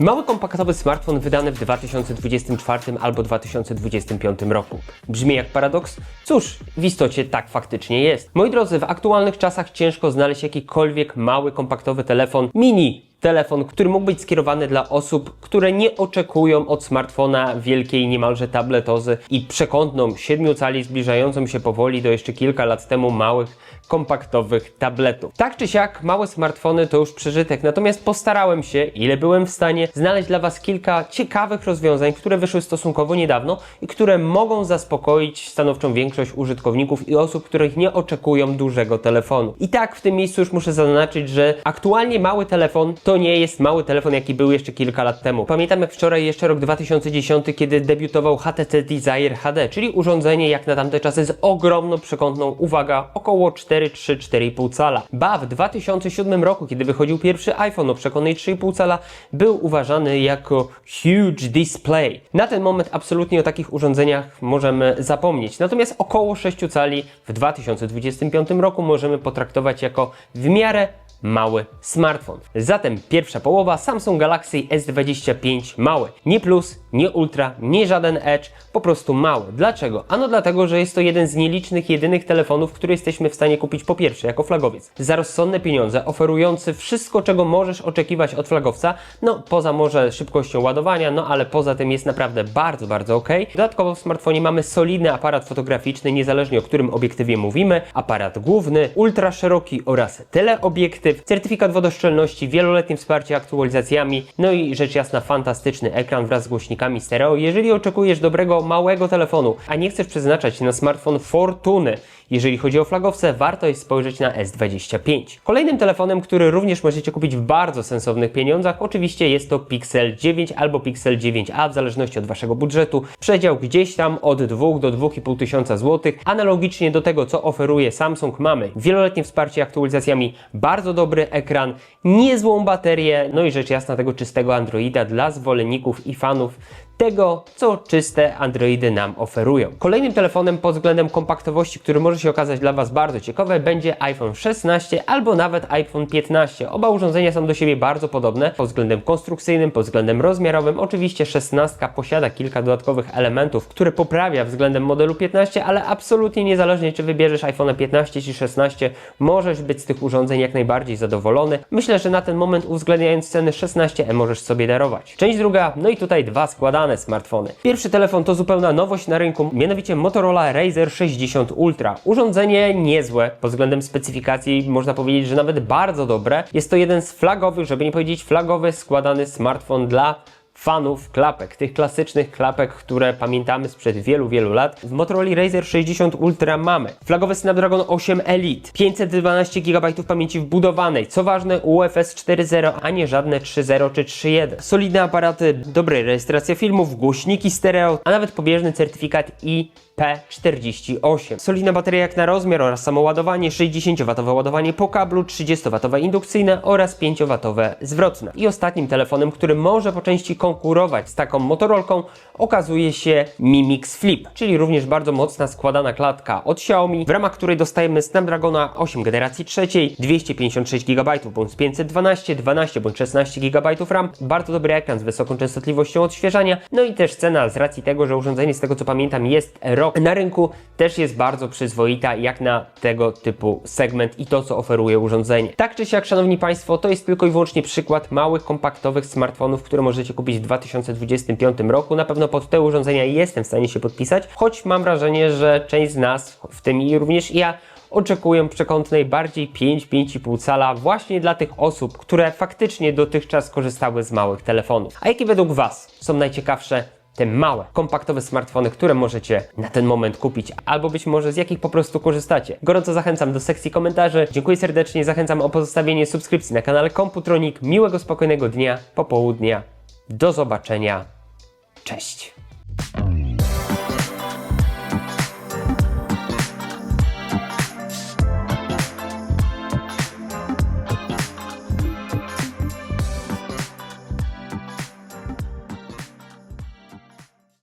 Mały kompaktowy smartfon wydany w 2024 albo 2025 roku. Brzmi jak paradoks? Cóż, w istocie tak faktycznie jest. Moi drodzy, w aktualnych czasach ciężko znaleźć jakikolwiek mały kompaktowy telefon mini telefon, który mógł być skierowany dla osób, które nie oczekują od smartfona wielkiej niemalże tabletozy i przekątną 7 cali zbliżającą się powoli do jeszcze kilka lat temu małych kompaktowych tabletów. Tak czy siak, małe smartfony to już przeżytek, natomiast postarałem się, ile byłem w stanie, znaleźć dla Was kilka ciekawych rozwiązań, które wyszły stosunkowo niedawno i które mogą zaspokoić stanowczą większość użytkowników i osób, których nie oczekują dużego telefonu. I tak w tym miejscu już muszę zaznaczyć, że aktualnie mały telefon to nie jest mały telefon, jaki był jeszcze kilka lat temu. Pamiętam jak wczoraj jeszcze rok 2010, kiedy debiutował HTC Desire HD, czyli urządzenie jak na tamte czasy z ogromną przekątną, uwaga, około 4,3-4,5 cala. Ba, w 2007 roku, kiedy wychodził pierwszy iPhone o przekonnej 3,5 cala, był uważany jako huge display. Na ten moment absolutnie o takich urządzeniach możemy zapomnieć. Natomiast około 6 cali w 2025 roku możemy potraktować jako w miarę mały smartfon. Zatem pierwsza połowa Samsung Galaxy S25 mały. Nie plus, nie ultra, nie żaden edge, po prostu mały. Dlaczego? Ano dlatego, że jest to jeden z nielicznych, jedynych telefonów, który jesteśmy w stanie kupić po pierwsze jako flagowiec. Za rozsądne pieniądze, oferujący wszystko, czego możesz oczekiwać od flagowca, no poza może szybkością ładowania, no ale poza tym jest naprawdę bardzo, bardzo ok. Dodatkowo w smartfonie mamy solidny aparat fotograficzny, niezależnie o którym obiektywie mówimy, aparat główny, ultra szeroki oraz teleobiektyw, certyfikat wodoszczelności, wieloletnie wsparcie aktualizacjami, no i rzecz jasna fantastyczny ekran wraz z głośnikami stereo. Jeżeli oczekujesz dobrego, małego telefonu, a nie chcesz przeznaczać na smartfon fortuny, jeżeli chodzi o flagowce, warto jest spojrzeć na S25. Kolejnym telefonem, który również możecie kupić w bardzo sensownych pieniądzach, oczywiście jest to Pixel 9 albo Pixel 9a, w zależności od Waszego budżetu. Przedział gdzieś tam od 2 do 2,5 tysiąca złotych. Analogicznie do tego, co oferuje Samsung, mamy wieloletnie wsparcie aktualizacjami, bardzo dobry ekran, niezłą baterię, no i rzecz jasna tego czystego Androida dla zwolenników i fanów tego, co czyste Androidy nam oferują. Kolejnym telefonem pod względem kompaktowości, który może się okazać dla Was bardzo ciekawe, będzie iPhone 16 albo nawet iPhone 15. Oba urządzenia są do siebie bardzo podobne pod względem konstrukcyjnym, pod względem rozmiarowym. Oczywiście 16 posiada kilka dodatkowych elementów, które poprawia względem modelu 15, ale absolutnie niezależnie czy wybierzesz iPhone 15 czy 16, możesz być z tych urządzeń jak najbardziej zadowolony. Myślę, że na ten moment uwzględniając ceny 16e możesz sobie darować. Część druga, no i tutaj dwa składane smartfony. Pierwszy telefon to zupełna nowość na rynku, mianowicie Motorola Razr 60 Ultra. Urządzenie niezłe pod względem specyfikacji, można powiedzieć, że nawet bardzo dobre. Jest to jeden z flagowych, żeby nie powiedzieć flagowy, składany smartfon dla fanów klapek, tych klasycznych klapek, które pamiętamy sprzed wielu, wielu lat. W Motorola Razr 60 Ultra mamy flagowy Snapdragon 8 Elite, 512 GB pamięci wbudowanej, co ważne UFS 4.0, a nie żadne 3.0 czy 3.1. Solidne aparaty, dobra rejestracja filmów, głośniki stereo, a nawet pobieżny certyfikat IP48. Solidna bateria jak na rozmiar oraz samoładowanie, 60W ładowanie po kablu, 30W indukcyjne oraz 5W zwrotne. I ostatnim telefonem, który może po części konkurować z taką Motorolką, okazuje się Mi Mix Flip, czyli również bardzo mocna składana klatka od Xiaomi, w ramach której dostajemy Snapdragona 8 generacji trzeciej, 256 GB bądź 512, 12 bądź 16 GB RAM, bardzo dobry ekran z wysoką częstotliwością odświeżania, no i też cena z racji tego, że urządzenie z tego co pamiętam jest rok na rynku, też jest bardzo przyzwoita jak na tego typu segment i to co oferuje urządzenie. Tak czy siak, Szanowni Państwo, to jest tylko i wyłącznie przykład małych, kompaktowych smartfonów, które możecie kupić w 2025 roku. Na pewno pod te urządzenia jestem w stanie się podpisać, choć mam wrażenie, że część z nas, w tym i również ja, oczekują przekątnej bardziej 5-5,5 cala właśnie dla tych osób, które faktycznie dotychczas korzystały z małych telefonów. A jakie według Was są najciekawsze te małe, kompaktowe smartfony, które możecie na ten moment kupić, albo być może z jakich po prostu korzystacie. Gorąco zachęcam do sekcji komentarzy. Dziękuję serdecznie, zachęcam o pozostawienie subskrypcji na kanale Komputronik. Miłego, spokojnego dnia, popołudnia. Do zobaczenia. Cześć.